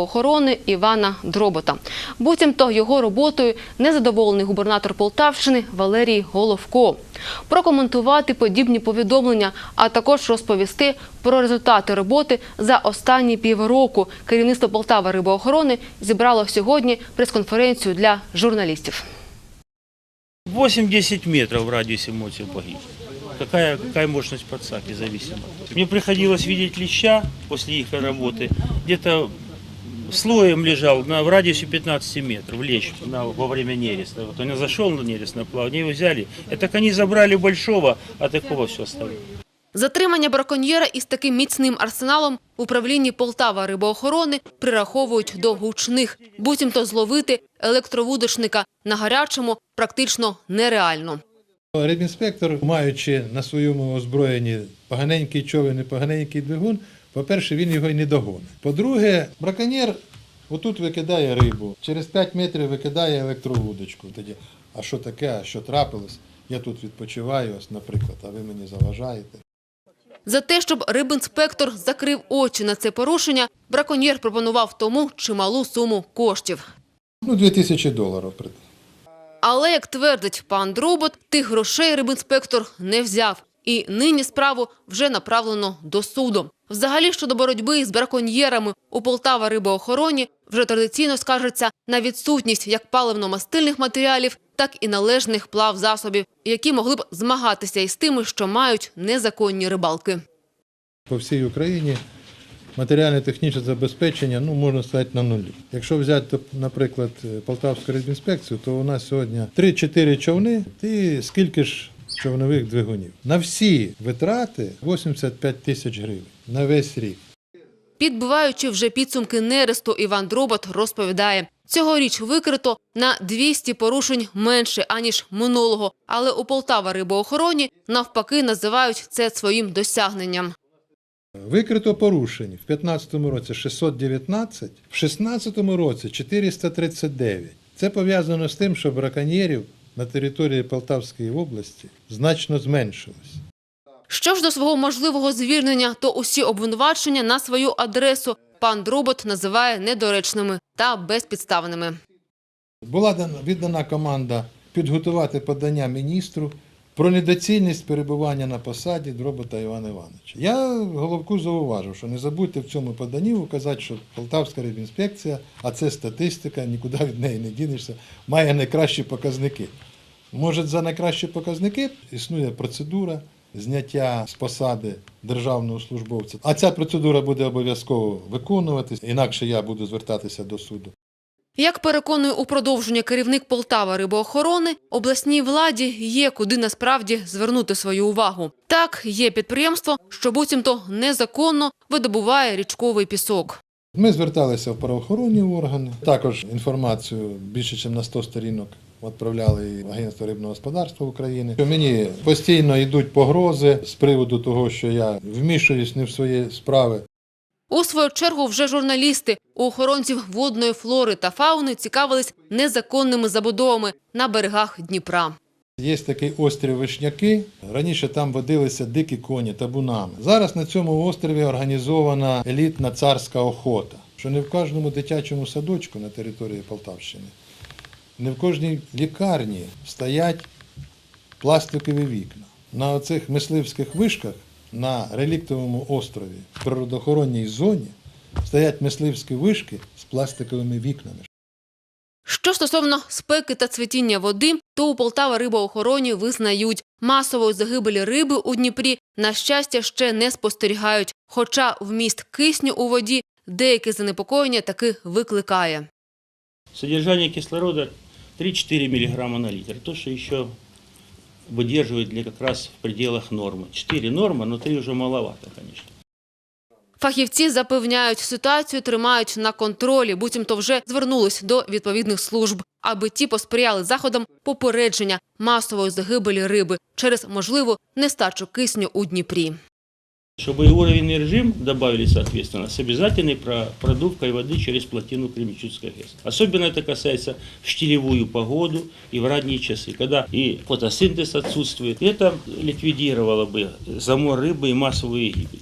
охорони Івана Дробота. Буцімто його роботою незадоволений губернатор Полтавщини Валерій Головко. Прокоментувати подібні повідомлення, а також розповісти про результати роботи за останні півроку. Керівництво Полтава рибоохорони зібрало сьогодні прес-конференцію для журналістів. 8-10 метров в радиусе мотив погиб. Какая, какая мощность подсаки зависима. Мне приходилось видеть леща после их работы. Где-то слоем лежал на, в радиусе 15 метров лещ на, во время нереста. Вот он зашел на нерест на плавание, его взяли. Это так они забрали большого, а такого все оставили. Затримання браконьєра із таким міцним арсеналом в управлінні Полтава рибоохорони прираховують до гучних. Буцімто зловити електровудочника на гарячому практично нереально. Рибінспектор, маючи на своєму озброєнні поганенький човен і поганенький двигун, по-перше, він його й не догонить. По-друге, браконьєр отут викидає рибу, через 5 метрів викидає електровудочку. Тоді, а що таке, а що трапилось? Я тут відпочиваю, ось, наприклад, а ви мені заважаєте. За те, щоб рибінспектор закрив очі на це порушення, браконьєр пропонував тому чималу суму коштів. Ну, 2000 доларів. Але, як твердить пан Дробот, тих грошей рибінспектор не взяв. І нині справу вже направлено до суду. Взагалі, щодо боротьби з браконьєрами у Полтава рибоохороні вже традиційно скаржиться на відсутність як паливно-мастильних матеріалів, так і належних плав засобів, які могли б змагатися із тими, що мають незаконні рибалки. По всій Україні матеріально-технічне забезпечення, ну, можна сказати, на нулі. Якщо взяти, наприклад, Полтавську рибінспекцію, то у нас сьогодні 3-4 човни і скільки ж човнових двигунів. На всі витрати 85 тисяч гривень на весь рік. Підбиваючи вже підсумки нересту, Іван Дробот розповідає, цьогоріч викрито на 200 порушень менше, аніж минулого. Але у Полтава рибоохороні навпаки називають це своїм досягненням. Викрито порушень в 2015 році 619, в 2016 році 439. Це пов'язано з тим, що браконьєрів на території Полтавської області значно зменшилось. Що ж до свого можливого звільнення, то усі обвинувачення на свою адресу пан Дробот називає недоречними та безпідставними. Була дана- віддана команда підготувати подання міністру про недоцільність перебування на посаді Дробота Івана Івановича. Я головку зауважив, що не забудьте в цьому поданні указати, що Полтавська рибінспекція, а це статистика, нікуди від неї не дінешся, має найкращі показники. Може, за найкращі показники існує процедура зняття з посади державного службовця. А ця процедура буде обов'язково виконуватись, інакше я буду звертатися до суду. Як переконує у продовження керівник Полтава рибоохорони, обласній владі є куди насправді звернути свою увагу. Так, є підприємство, що буцімто незаконно видобуває річковий пісок. Ми зверталися в правоохоронні органи. Також інформацію більше, ніж на 100 сторінок відправляли в Агентство рибного господарства України. Мені постійно йдуть погрози з приводу того, що я вмішуюсь не в свої справи. У свою чергу вже журналісти у охоронців водної флори та фауни цікавились незаконними забудовами на берегах Дніпра. Є такий острів Вишняки. Раніше там водилися дикі коні табунами. Зараз на цьому острові організована елітна царська охота. Що не в кожному дитячому садочку на території Полтавщини, не в кожній лікарні стоять пластикові вікна. На оцих мисливських вишках на реліктовому острові в природоохоронній зоні стоять мисливські вишки з пластиковими вікнами. Що стосовно спеки та цвітіння води, то у Полтава рибоохороні визнають, масової загибелі риби у Дніпрі, на щастя, ще не спостерігають. Хоча вміст кисню у воді деяке занепокоєння таки викликає. Содержание кислорода 3-4 мг на литр. То, что еще выдерживает как раз в пределах нормы. Четыре нормы, но три уже маловато, конечно. Фахівці запевняють, ситуацію тримають на контролі, буцімто вже звернулись до відповідних служб, аби ті посприяли заходам попередження масової загибелі риби через можливу нестачу кисню у Дніпрі. Чтобы и уровень и режим добавили соответственно с обязательной про- продувкой воды через плотину Кременчугской ГЭС. Особенно это касается в штилевую погоду и в ранние часы, когда и фотосинтез отсутствует. И это ликвидировало бы замор рыбы и массовую гибель.